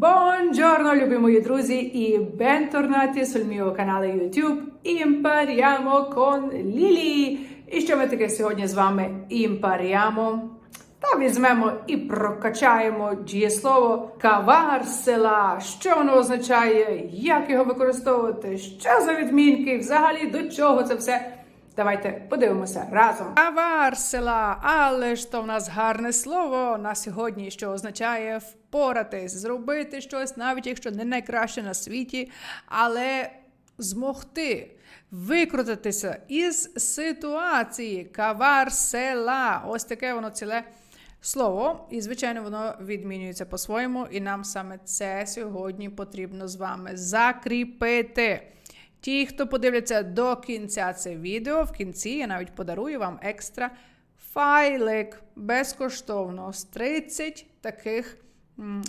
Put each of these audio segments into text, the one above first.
Buongiorno, любі мої друзі, і бенторнаті sul mio канале YouTube Impariamo con Lili. І що ми таке сьогодні з вами імпаріамо? Та візьмемо і прокачаємо дієслово каварсела. Що воно означає, як його використовувати, що за відмінки, взагалі до чого це все. Давайте подивимося разом. Каварсела, але ж то в нас гарне слово на сьогодні, що означає впоратись, зробити щось, навіть якщо не найкраще на світі, але змогти викрутитися із ситуації. Каварсела. Ось таке воно ціле слово, і, звичайно, воно відмінюється по-своєму, і нам саме це сьогодні потрібно з вами закріпити. Ті, хто подивляться до кінця це відео, в кінці я навіть подарую вам екстра файлик безкоштовно з 30 таких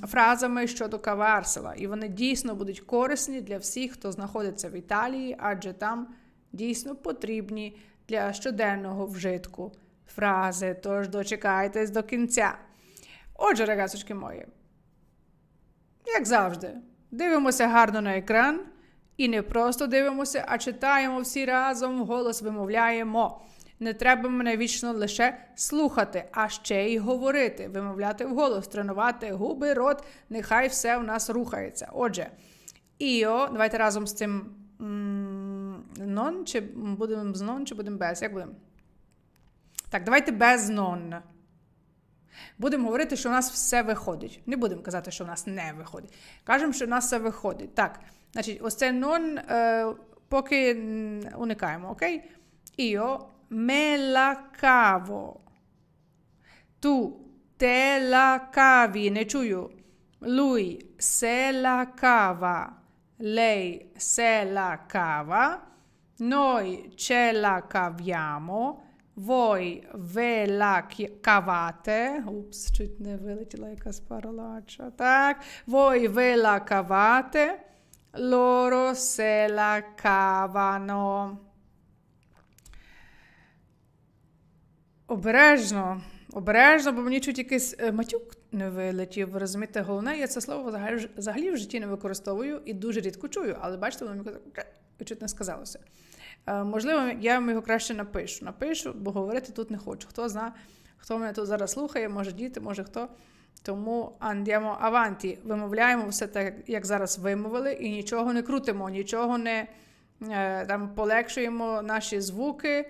фразами щодо каварсела. І вони дійсно будуть корисні для всіх, хто знаходиться в Італії, адже там дійсно потрібні для щоденного вжитку фрази. Тож дочекайтесь до кінця. Отже, рагацочки мої, як завжди, дивимося гарно на екран. І не просто дивимося, а читаємо всі разом, голос вимовляємо. Не треба мене вічно лише слухати, а ще й говорити, вимовляти вголос, тренувати губи, рот, нехай все в нас рухається. Отже, іо, давайте разом з цим нон, чи будемо з нон, чи будемо без? Як будемо? Так, давайте без нон. Будемо говорити, що у нас все виходить. Не будемо казати, що у нас не виходить. Кажемо, що у нас все виходить. Так, значить, ось це нон е, поки уникаємо, окей? Io me la cavo. Tu te la cavi, не чую. Lui se la cava. Lei se la cava. Noi ce la caviamo. Voi ve la cavate. Упс, чуть не вилетіла якась паролача. Так. Voi ve la cavate. Loro se la cavano. Обережно, обережно, бо мені чуть якийсь е, матюк не вилетів. Розумієте, головне, я це слово взагалі, в житті не використовую і дуже рідко чую, але бачите, воно мені чуть не сказалося. Е, можливо, я вам його краще напишу. Напишу, бо говорити тут не хочу. Хто зна, хто мене тут зараз слухає, може діти, може хто. Тому andiamo avanti, вимовляємо все так, як зараз вимовили, і нічого не крутимо, нічого не е, там полегшуємо наші звуки.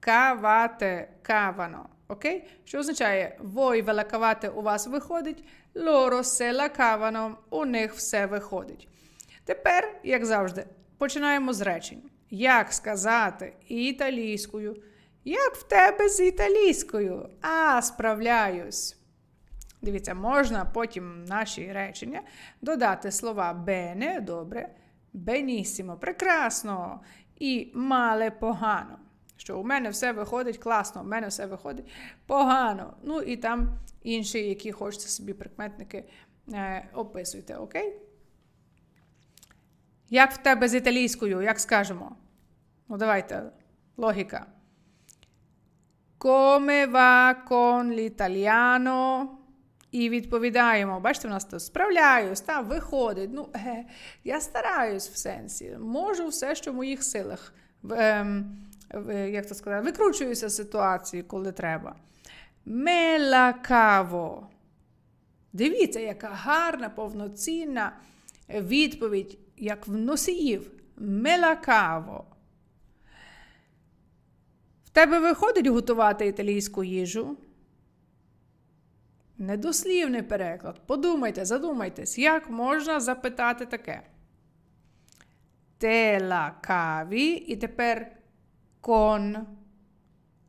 Кавате, кавано. Окей? Що означає voi ve у вас виходить, loro se la у них все виходить. Тепер, як завжди, починаємо з речень. Як сказати італійською? Як в тебе з італійською? А, справляюсь. Дивіться, можна потім наші речення додати слова bene, добре, benissimo, прекрасно і мале погано. Що у мене все виходить класно, у мене все виходить погано. Ну і там інші, які хочете собі прикметники, е, описуйте, окей? Як в тебе з італійською, як скажемо? Ну, давайте, логіка. Come va con l'italiano? І відповідаємо. Бачите, в нас тут справляюсь, та виходить. Ну, е, я стараюсь в сенсі. Можу все, що в моїх силах. Ем, як то сказати, викручуюся з ситуації, коли треба. Cavo. Дивіться, яка гарна, повноцінна відповідь, як в носіїв. Cavo. В тебе виходить готувати італійську їжу? Недослівний переклад. Подумайте, задумайтесь, як можна запитати таке. La cavi, і тепер con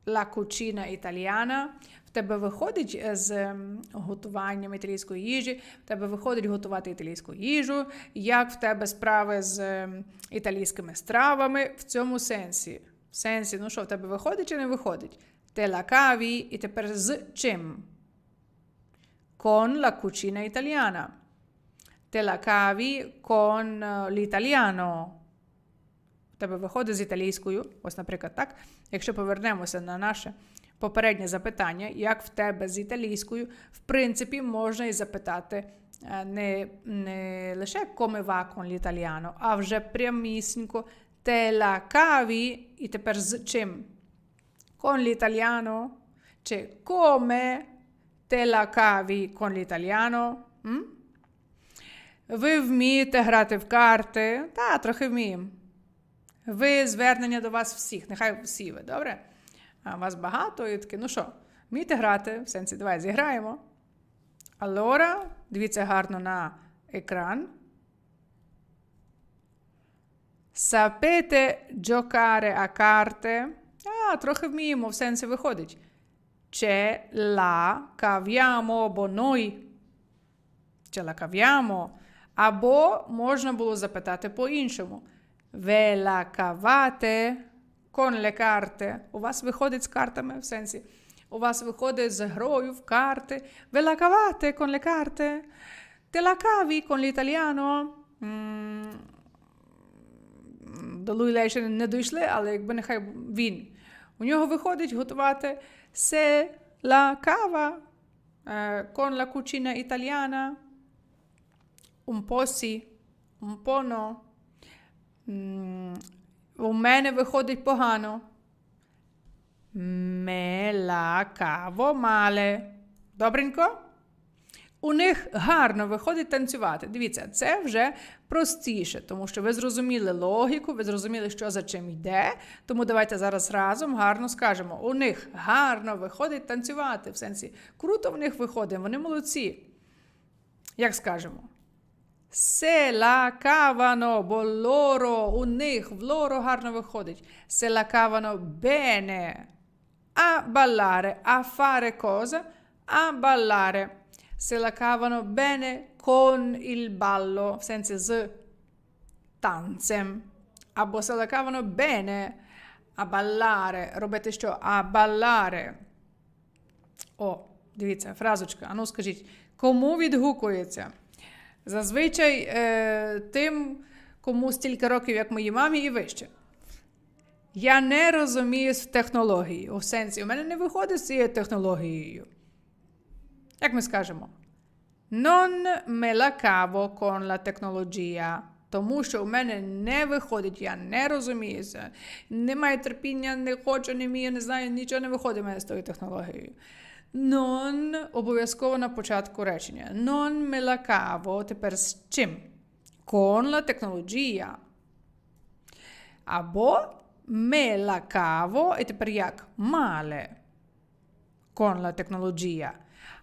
la cucina italiana. В тебе виходить е, з готуванням італійської їжі, в тебе виходить готувати італійську їжу, як в тебе справи з італійськими стравами в цьому сенсі. В сенсі, ну що, в тебе виходить чи не виходить? La cavi, і тепер з чим? Con la cucina italiana. Te la cavi con eh, l'italiano. Тебе виходить з італійською. Ось, наприклад, так. Якщо повернемося на наше попереднє запитання, як в тебе з італійською, в принципі, можна і запитати не, не лише come va con l'italiano, а вже прямісінько te la cavi, і тепер з чим? Con l'italiano? Чи come te la cavi con l'italiano? М? Ви вмієте грати в карти? Та, трохи вміємо. Ви звернення до вас всіх, нехай всі ви, добре? А вас багато і таке, ну що, вмієте грати? В сенсі, давай зіграємо. Allora, дивіться гарно на екран. Sapete giocare a carte? А, трохи вміємо, в сенсі виходить. Ce la caviamo або noi. Ce la caviamo. Або можна було запитати по-іншому. Ve la cavate con le carte. У вас виходить з картами в сенсі. У вас виходить з грою в карти. Ve la cavate con le carte. Te la cavi con l'italiano. До Луїля ще не дійшли, але якби нехай він. У нього виходить готувати se la cava eh, con la cucina italiana. Un po' sì, un po' no. М, У мене виходить погано. Me la cavo male. Добренько? У них гарно виходить танцювати. Дивіться, це вже простіше, тому що ви зрозуміли логіку, ви зрозуміли, що за чим йде. Тому давайте зараз разом гарно скажемо: у них гарно виходить танцювати. В сенсі, круто в них виходить, вони молодці. Як скажемо? La cavano, бо лоро у них в лоро гарно виходить. Se la cavano bene a ballare, a fare cosa? A. Se la cavano bene con il ballo, senza з танцем. Або se la cavano bene a ballare. Робити що? A ballare. О, дивіться, фразочка. Ану скажіть, кому відгукується? Зазвичай е, тим, кому стільки років, як моїй мамі, і вище. Я не розумію з технології. У сенсі, у мене не виходить з цією технологією. Як ми скажемо? Non me la cavo con la tecnologia. Тому що у мене не виходить, я не розуміюся. Немає терпіння, не хочу, не вмію, не знаю, нічого не виходить у мене з тою технологією. Non обов'язково на початку речення. Non me la cavo. Тепер з чим? Con la tecnologia. Або me la cavo. І тепер як? Male. Con la tecnologia.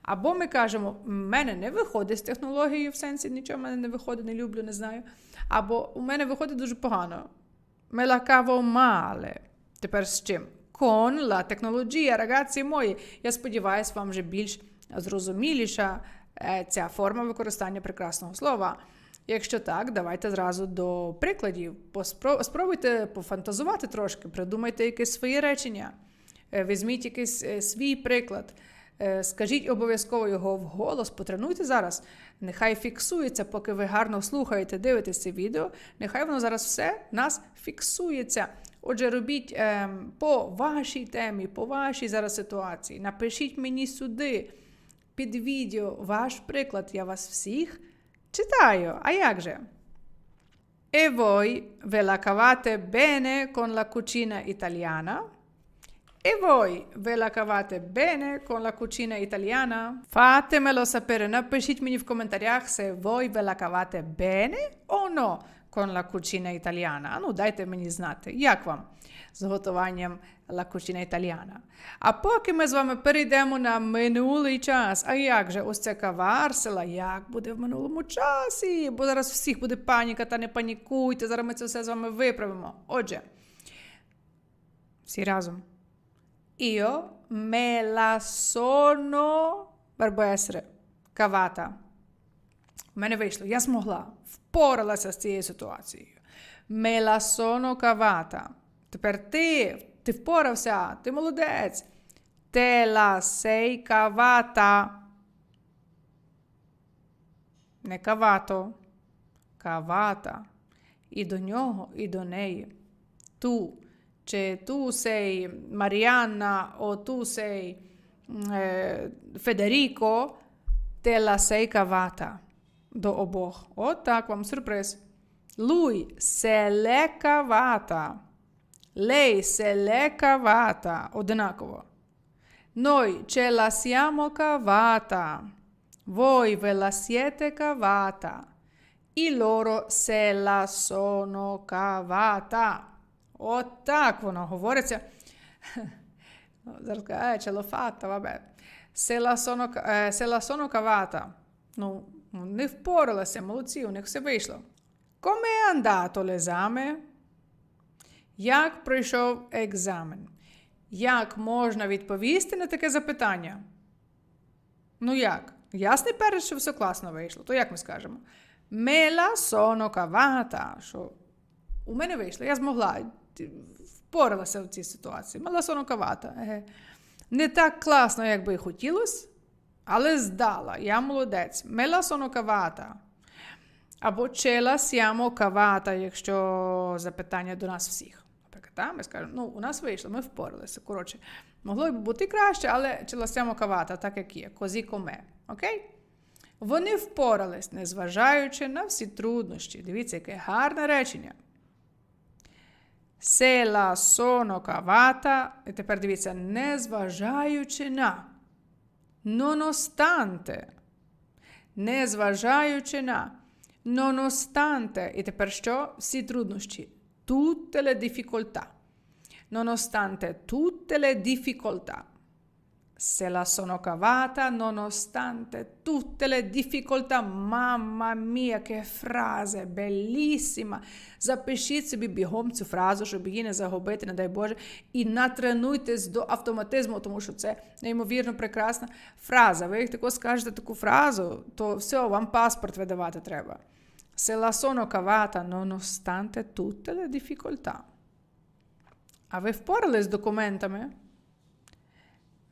Або ми кажемо, в мене не виходить з технологією в сенсі, нічого в мене не виходить, не люблю, не знаю. Або у мене виходить дуже погано. Me la cavo. Тепер з чим? Con la tecnologia, ragazzi мої. Я сподіваюся, вам вже більш зрозуміліша е, ця форма використання прекрасного слова. Якщо так, давайте зразу до прикладів. Поспро- Спробуйте пофантазувати трошки, придумайте якесь своє речення. Е, Візьміть якийсь е, свій приклад. Е, Скажіть обов'язково його вголос, потренуйте зараз. Нехай фіксується, поки ви гарно слухаєте, дивитесь це відео. Нехай воно зараз все нас фіксується. Отже, робіть ем, по вашій темі, по вашій зараз ситуації. Напишіть мені сюди під відео ваш приклад. Я вас всіх читаю. А як же? E voi ve la cavate bene con la cucina italiana? E voi ve la cavate bene con la cucina italiana? Fatemelo sapere, напишіть в коментарях, se voi ve la cavate bene o no con la cucina italiana. А ну, дайте мені знати, як вам з готуванням la cucina italiana. А поки ми з вами перейдемо на минулий час. А як же ось це каварсела, як буде в минулому часі? Бо зараз всіх буде паніка, та не панікуйте, зараз ми це все з вами виправимо. Отже, всі разом. Io me la sono essere cavata. У мене вийшло, я змогла, впоралася з цією ситуацією. Me la sono cavata. Тепер ти, ти впорався, ти молодець. Te la sei cavata. Не кавато. Кавата. І до нього, і до неї. Ту. Чи ту сей Маріанна, о ту сей е, Федеріко, те la sei cavata. до обох. От так вам сюрприз. Lui se l'è cavata. Lei se l'è cavata. Одинаково. Noi ce la siamo cavata. Voi ve la siete cavata. І loro se la sono cavata. От воно говориться. Зараз кажу, е, ce l'ho fatta, vabbè. Se la sono, se la sono cavata. Ну, не впоралася, молодці, у них все вийшло. Come è andato l'esame? Як пройшов екзамен? Як можна відповісти на таке запитання? Ну як? Ясний перед, що все класно вийшло. То як ми скажемо? Me la sono cavata. Що у мене вийшло, я змогла, впоралася в цій ситуації. La. Еге. Не так класно, як би хотілося, але здала. Я молодець. Me la. Або la siamo cavata, якщо запитання до нас всіх. Наприклад, ми скажемо, ну, у нас вийшло, ми впоралися. Коротше, могло б бути краще, але ce la siamo так як є, così com'è. Окей? Вони впорались, незважаючи на всі труднощі. Дивіться, яке гарне речення. Se la sono cavata, і тепер дивіться, незважаючи на, nonostante, незважаючи на, nonostante, і тепер що? Всі труднощі. Tutte le difficoltà. Nonostante tutte le difficoltà. Se la sono cavata nonostante tutte le difficoltà. Mamma mia, che frase bellissima! Запишіть собі бігом цю фразу, щоб її не загубити, не дай Боже, і натренуйтесь до автоматизму, тому що це неймовірно прекрасна фраза. Ви як тако скажете таку фразу, то все, вам паспорт видавати треба. Se la sono cavata nonostante tutte le difficoltà. А ви впорались з документами?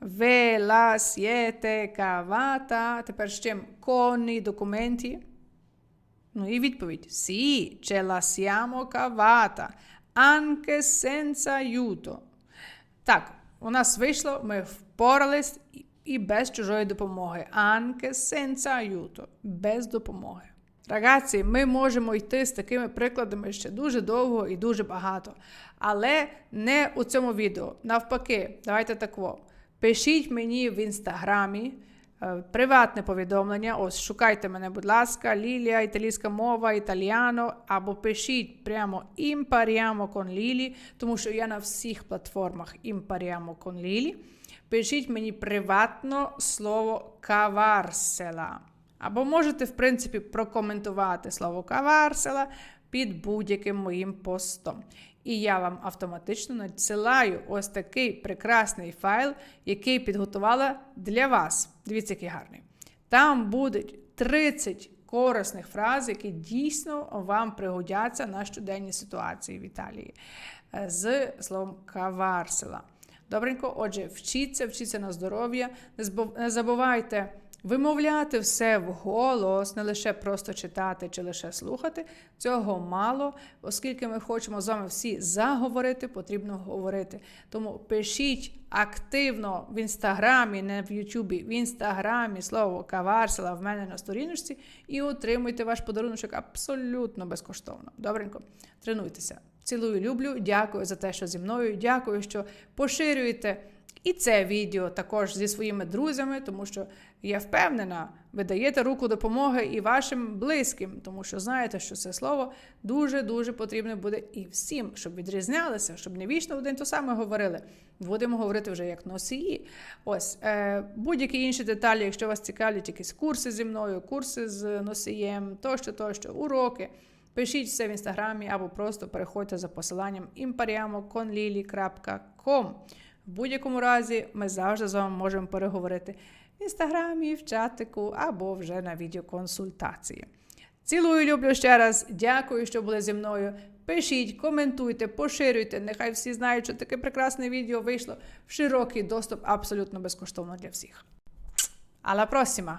La siete cavata. Тепер з чим? I documenti. Ну і відповідь. Ce la siamo cavata. Anche senza aiuto. Так, у нас вийшло, ми впорались і- без чужої допомоги. Anche senza aiuto. Без допомоги. Рагazzi, ми можемо йти з такими прикладами ще дуже довго і дуже багато. Але не у цьому відео. Навпаки, давайте тако. Пишіть мені в інстаграмі е, приватне повідомлення. Ось шукайте мене, будь ласка, Лілія, італійська мова, італіано, або пишіть прямо імпаріамо кон Лілі, тому що я на всіх платформах імпаріамо кон Лілі. Пишіть мені приватно слово каварсела. Або можете, в принципі, прокоментувати слово каварсела під будь-яким моїм постом. І я вам автоматично надсилаю ось такий прекрасний файл, який підготувала для вас. Дивіться, який гарний. Там будуть 30 корисних фраз, які дійсно вам пригодяться на щоденні ситуації в Італії е, з словом каварсела. Добренько, отже, вчіться, вчіться на здоров'я. Не забувайте вимовляти все вголос, не лише просто читати чи лише слухати. Цього мало, оскільки ми хочемо з вами всі заговорити, потрібно говорити. Тому пишіть активно в інстаграмі, не в Ютубі, в інстаграмі слово каварсела в мене на сторіночці і отримуйте ваш подарунок абсолютно безкоштовно. Добренько, тренуйтеся. Цілую, люблю. Дякую за те, що зі мною. Дякую, що поширюєте і це відео також зі своїми друзями, тому що я впевнена, ви даєте руку допомоги і вашим близьким, тому що знаєте, що це слово дуже-дуже потрібне буде і всім, щоб відрізнялися, щоб не вічно один то саме говорили. Будемо говорити вже як носії. Ось е, будь-які інші деталі, якщо вас цікавлять, якісь курси зі мною, курси з носієм, тощо, тощо, уроки. Пишіть все в інстаграмі або просто переходьте за посиланням impariamoconlili.com. В будь-якому разі ми завжди з вами можемо переговорити в інстаграмі, в чатику або вже на відеоконсультації. Цілую, люблю ще раз. Дякую, що були зі мною. Пишіть, коментуйте, поширюйте. Нехай всі знають, що таке прекрасне відео вийшло в широкий доступ абсолютно безкоштовно для всіх. Alla prossima!